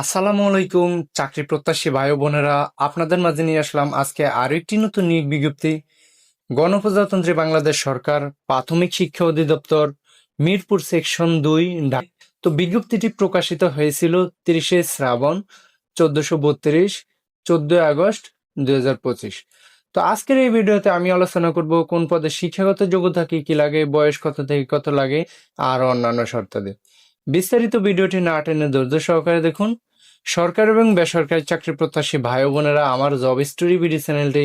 আসসালামু আলাইকুম, চাকরি প্রত্যাশী ভাই বোনেরা। আপনাদের মাঝে নিয়ে আসলাম আজকে আরও একটি নতুন নিয়োগ বিজ্ঞপ্তি। গণপ্রজাতন্ত্রী বাংলাদেশ সরকার, প্রাথমিক শিক্ষা অধিদপ্তর, মিরপুর সেকশন দুই, ঢাকা। তো বিজ্ঞপ্তিটি প্রকাশিত হয়েছিল তিরিশে শ্রাবণ চোদ্দশো বত্রিশ, চোদ্দই আগস্ট দুই হাজার পঁচিশ। তো আজকের এই ভিডিওতে আমি আলোচনা করব কোন পদে শিক্ষাগত যোগ্যতা কি কি লাগে, বয়স কত থেকে কত লাগে, আর অন্যান্য শর্তাদি। বিস্তারিত ভিডিওটি না টেনে ধৈর্য সহকারে দেখুন। সরকার এবং বেসরকারি চাকরি প্রত্যাশী ভাই বোনেরা, আমার জব স্টোরি বিডি চ্যানেলটি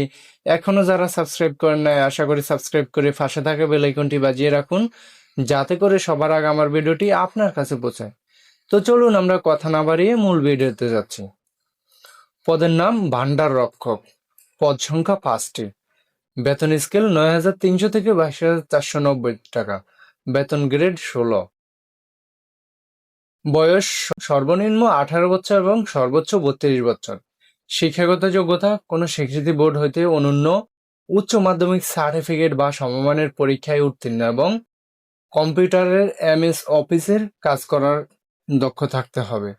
এখনও যারা সাবস্ক্রাইব করেন নাই, আশা করি সাবস্ক্রাইব করে ফাঁসে থাকা বেল আইকনটি বাজিয়ে রাখুন, যাতে করে সবার আগে আমার ভিডিওটি আপনার কাছে পৌঁছায়। তো চলুন আমরা কথা না বাড়িয়ে মূল ভিডিওতে যাচ্ছি। পদের নাম ভান্ডার রক্ষক। পদ সংখ্যা পাঁচটি। বেতন স্কেল নয় হাজার তিনশো থেকে বাইশ হাজার চারশো নব্বই টাকা। বেতন গ্রেড ষোলো। বয়স সর্বনিম্ন আঠারো বছর এবং সর্বোচ্চ বত্রিশ বছর। শিক্ষাগত যোগ্যতা, কোনো স্বীকৃতি বোর্ড হইতে অনন্য উচ্চ মাধ্যমিক সার্টিফিকেট বা সমমানের পরীক্ষায় উত্তীর্ণ এবং কম্পিউটারের এমএস অফিসের কাজ করার দক্ষ থাকতে হবে।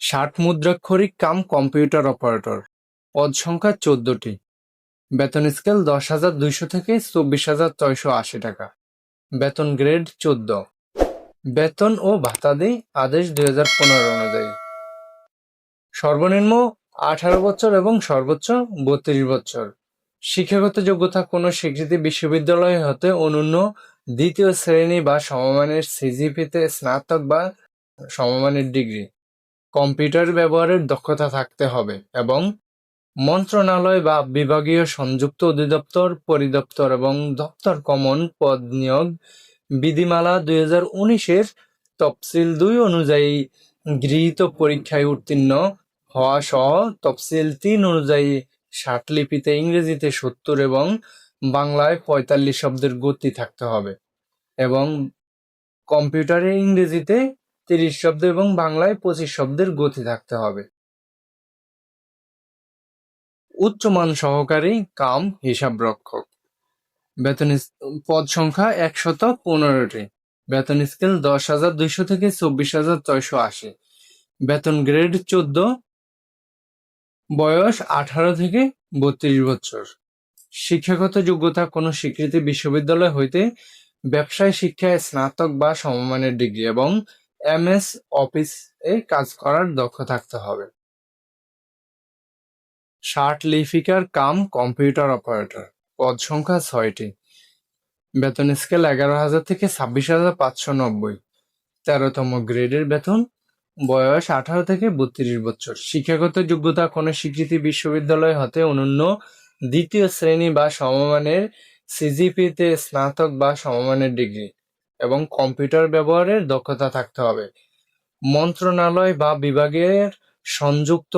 ষাট মুদ্রাক্ষরিক কাম কম্পিউটার অপারেটর। পদ সংখ্যা চোদ্দটি। বেতন স্কেল দশ হাজার দুইশো থেকে চব্বিশ হাজার ছয়শো আশি টাকা। বেতন গ্রেড চোদ্দ। বেতন ও ভাতা ভাতাদি আদেশ দুই হাজার পনেরো অনুযায়ী। সর্বনিম্ন আঠারো বছর এবং সর্বোচ্চ বত্রিশ বছর। শিক্ষাগত যোগ্যতা কোনো স্বীকৃতি বিশ্ববিদ্যালয় হতে অনন্য দ্বিতীয় শ্রেণি বা সমমানের সিজিপিতে স্নাতক বা সমমানের ডিগ্রি। কম্পিউটার ব্যবহারের দক্ষতা থাকতে হবে এবং মন্ত্রণালয় বা বিভাগীয় সংযুক্ত অধিদপ্তর, পরিদপ্তর এবং দপ্তর কমন পদ নিয়োগ বিধিমালা দুই হাজার উনিশের তফসিল দুই অনুযায়ী গৃহীত পরীক্ষায় উত্তীর্ণ হওয়া সহ তফসিল তিন অনুযায়ী ষাট লিপিতে ইংরেজিতে সত্তর এবং বাংলায় পঁয়তাল্লিশ শব্দের গতি থাকতে হবে এবং কম্পিউটারে ইংরেজিতে তিরিশ শব্দ এবং বাংলায় পঁচিশ শব্দের গতি থাকতে হবে। উচ্চমান সহকারী কাম হিসাব রক্ষক বেতন পদ সংখ্যা একশত পনেরোটি। বেতন স্কেল দশ হাজার দুইশো থেকে চব্বিশ হাজার ছয়শো আশি। বেতন গ্রেড চোদ্দ, বয়স আঠারো থেকে বত্রিশ বছর। শিক্ষাগত যোগ্যতা কোনো স্বীকৃতি বিশ্ববিদ্যালয় হইতে ব্যবসায় শিক্ষায় স্নাতক বা সমমানের ডিগ্রি এবং এমএস অফিস এ কাজ করার দক্ষ থাকতে হবে। শার্ট লিফিকার কাম কম্পিউটার অপারেটর। পদ সংখ্যা ছয়টি। বেতন স্কেল এগারো হাজার থেকে ছাব্বিশ হাজার পাঁচশো নব্বই। তেরোতম গ্রেডের বেতন, বয়স আঠারো থেকে বত্রিশ বছর। শিক্ষাগত যোগ্যতা কোনো স্বীকৃতি বিশ্ববিদ্যালয় হতে অনন্য দ্বিতীয় শ্রেণি বা সমমানের সিজিপিতে স্নাতক বা সমমানের ডিগ্রি এবং কম্পিউটার ব্যবহারের দক্ষতা থাকতে হবে। মন্ত্রণালয় বা বিভাগের সংযুক্ত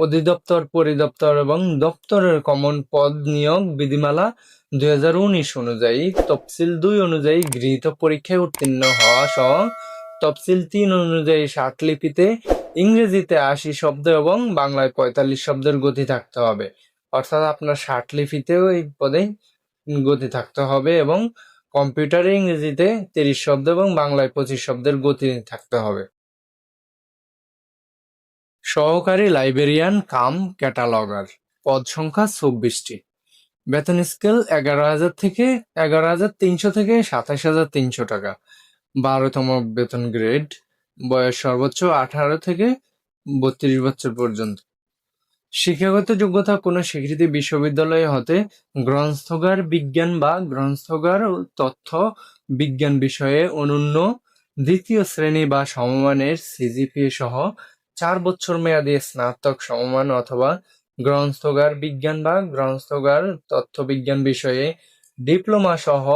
অধিদপ্তর, পরিদপ্তর এবং দপ্তরের কমন পদ নিয়োগ বিধিমালা দুই হাজার উনিশ অনুযায়ী, তফসিল দুই অনুযায়ী গৃহীত পরীক্ষায় উত্তীর্ণ হওয়া সহ তফসিল তিন অনুযায়ী লিপিতে ইংরেজিতে আশি শব্দ এবং বাংলায় পঁয়তাল্লিশ শব্দের গতি থাকতে হবে। অর্থাৎ আপনার লিপিতেও এই পদে গতি থাকতে হবে এবং কম্পিউটারে ইংরেজিতে তিরিশ শব্দ এবং বাংলায় পঁচিশ শব্দের গতি থাকতে হবে। সহকারী লাইব্রেরিয়ান কাম ক্যাটালগার। পদ সংখ্যা চব্বিশটি। বেতন স্কেল এগারো হাজার থেকে এগারো হাজার তিনশো থেকে সাতাশ হাজার তিনশো টাকা। বারোতম বেতন গ্রেড, বয়স সর্বোচ্চ আঠারো থেকে বত্রিশ বছর পর্যন্ত। শিক্ষাগত যোগ্যতা কোনো স্বীকৃতি বিশ্ববিদ্যালয় হতে গ্রন্থগার বিজ্ঞান বা গ্রন্থগার তথ্য বিজ্ঞান বিষয়ে অনন্য দ্বিতীয় শ্রেণি বা সমমানের সিজিপিএ সহ চার বছর মেয়াদী স্নাতক সমমান অথবা গ্রন্থগার বিজ্ঞান বা গ্রন্থগার তথ্য বিজ্ঞান বিষয়ে ডিপ্লোমা সহ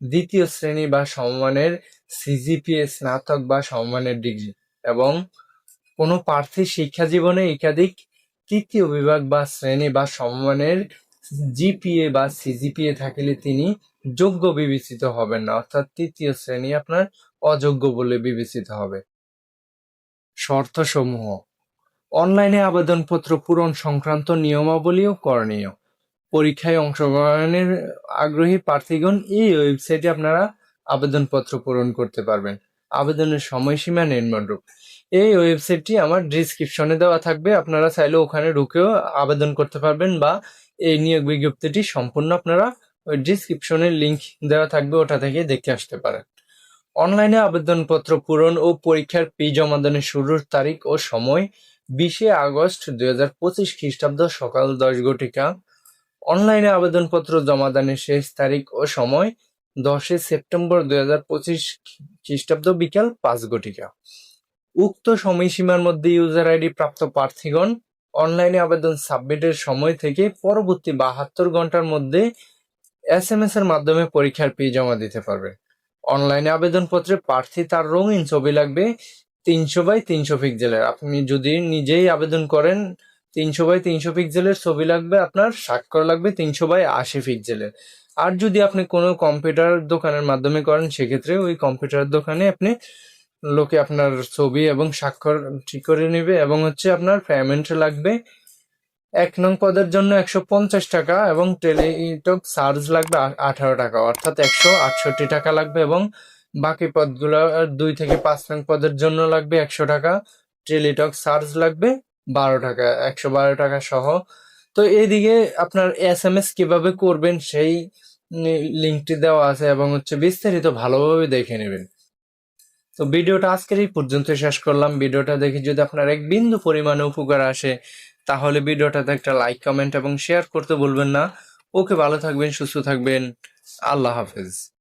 দ্বিতীয় শ্রেণি বা সমমানের সিজিপিএ স্নাতক বা সমমানের ডিগ্রি এবং কোনো প্রার্থী শিক্ষা জীবনে একাধিক তৃতীয় বিভাগ বা শ্রেণি বা সমমানের জিপিএ বা সিজিপিএ থাকিলে তিনি যোগ্য বিবেচিত হবেন না। অর্থাৎ তৃতীয় শ্রেণি আপনার অযোগ্য বলে বিবেচিত হবে। শর্তসমূহ। অনলাইনে আবেদনপত্র পূরণ সংক্রান্ত নিয়মাবলী ও করণীয়। পরীক্ষায় অংশগ্রহণের আগ্রহী প্রার্থীগণ এই ওয়েবসাইটে আপনারা আবেদনপত্র পূরণ করতে পারবেন। আবেদনের সময়সীমা নির্মাণরূপ এই ওয়েবসাইটটি আমার ডিসক্রিপশনে দেওয়া থাকবে। আপনারা চাইলে ওখানে ঢুকেও আবেদন করতে পারবেন বা এই নিয়োগ বিজ্ঞপ্তিটি সম্পূর্ণ আপনারা ওই ডিসক্রিপশনে লিঙ্ক দেওয়া থাকবে, ওটা থেকে দেখে আসতে পারেন। অনলাইনে আবেদনপত্র পূরণ ও পরীক্ষার ফি জমাদানের শুরুর তারিখ ও সময় বিশে আগস্ট দুই হাজার পঁচিশ খ্রিস্টাব্দ সকাল দশ ঘটিকা। অনলাইনে আবেদনপত্র জমাদানের শেষ তারিখ ও সময় দশই সেপ্টেম্বর দুই হাজার পঁচিশ খ্রিস্টাব্দ বিকাল পাঁচ ঘটিকা। উক্ত সময়সীমার মধ্যে ইউজার আইডি প্রাপ্ত প্রার্থীগণ অনলাইনে আবেদন সাবমিটের সময় থেকে পরবর্তী বাহাত্তর ঘণ্টার মধ্যে এস এম এস এর মাধ্যমে পরীক্ষার ফি জমা দিতে পারবে। অনলাইনে আবেদনপত্রে প্রার্থী তার রঙিন ছবি লাগবে তিনশো বাই তিনশো পিক্সেলের। আপনি যদি নিজেই আবেদন করেন, তিনশো বাই তিনশো পিক্সেলের ছবি লাগবে আপনার, স্বাক্ষর লাগবে তিনশো বাই আশি পিক্সেলের। আর যদি আপনি কোনো কম্পিউটার দোকানের মাধ্যমে করেন, সেক্ষেত্রে ওই কম্পিউটার দোকানে আপনি লোকে আপনার ছবি এবং স্বাক্ষর ঠিক করে নেবে এবং হচ্ছে আপনার পেমেন্ট লাগবে এক নং পদের জন্য একশো পঞ্চাশ টাকা এবং টেলিটক চার্জ লাগবে আঠারো টাকা, অর্থাৎ একশো আটষট্টি টাকা লাগবে এবং বাকি পদগুলো দুই থেকে পাঁচ নং পদের জন্য লাগবে একশো টাকা, টেলিটক চার্জ লাগবে বারো টাকা, একশো বারো টাকা সহ। তো এইদিকে আপনার এস এম এস কীভাবে করবেন সেই লিঙ্কটি দেওয়া আছে এবং হচ্ছে বিস্তারিত ভালোভাবে দেখে নেবেন। তো ভিডিওটা আজকের এই পর্যন্ত শেষ করলাম। ভিডিওটা দেখে যদি আপনার এক বিন্দু পরিমাণে উপকার আসে তাহলে ভিডিওটাতে একটা লাইক কমেন্ট এবং শেয়ার করতে বলবেন না। ওকে ভালো থাকবেন, সুস্থ থাকবেন। আল্লাহ হাফেজ।